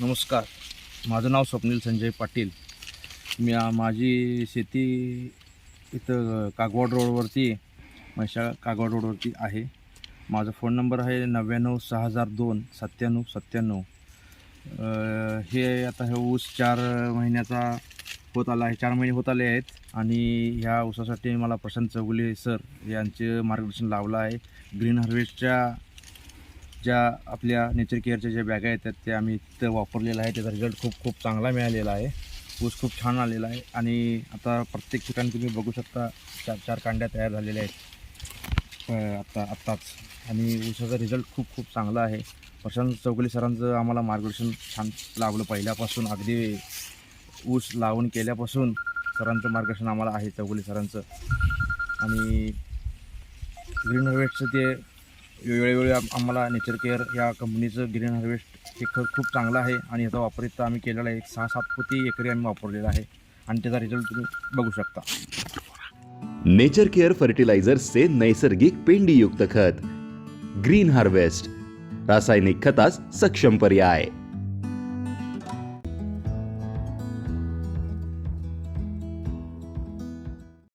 नमस्कार. माझं नाव स्वप्नील संजय पाटील. मी माझी शेती इथं कागवाड रोडवरती म्हैसाळ कागवाड रोडवरती आहे. माझा फोन नंबर आहे नव्याण्णव सहा हजार दोन सत्त्याण्णव सत्त्याण्णव. हे आता हे ऊस चार महिन्याचा होत आला आहे चार महिने होत आले आहेत. आणि ह्या ऊसासाठी मला प्रशांत चौगुले सर यांचे मार्गदर्शन लावलं आहे. ग्रीन हार्वेस्टच्या ज्या आपल्या नेचर केअरच्या ज्या बॅगा येतात त्या आम्ही तिथं वापरलेल्या आहे त्याचा रिझल्ट खूप खूप चांगला मिळालेला आहे. ऊस खूप छान आलेला आहे. आणि आता प्रत्येक ठिकाणी तुम्ही बघू शकता चार चार कांड्या तयार झालेल्या आहेत. आत्ता आत्ताच. आणि ऊसाचा रिझल्ट खूप खूप चांगला आहे. प्रशांत चौगुले सरांचं आम्हाला मार्गदर्शन छान लाभलं पहिल्यापासून. अगदी ऊस लावून केल्यापासून सरांचं मार्गदर्शन आम्हाला आहे चौगुले सरांचं. आणि ग्रीन हार्वेस्टचं ते वेळोवेळी आम्हाला नेचर केअर या कंपनीचं ग्रीन हार्वेस्ट हे खत खूप चांगलं आहे आणि याचा वापर इथं आम्ही केलेला आहे. एक सहा सात कोटी एकरी आम्ही वापरलेला आहे. आणि त्याचा रिझल्ट तुम्ही बघू शकता. नेचर केअर फर्टिलायझर्सचे नैसर्गिक पेंडीयुक्त खत. ग्रीन हार्वेस्ट रासायनिक खतास सक्षम पर्याय.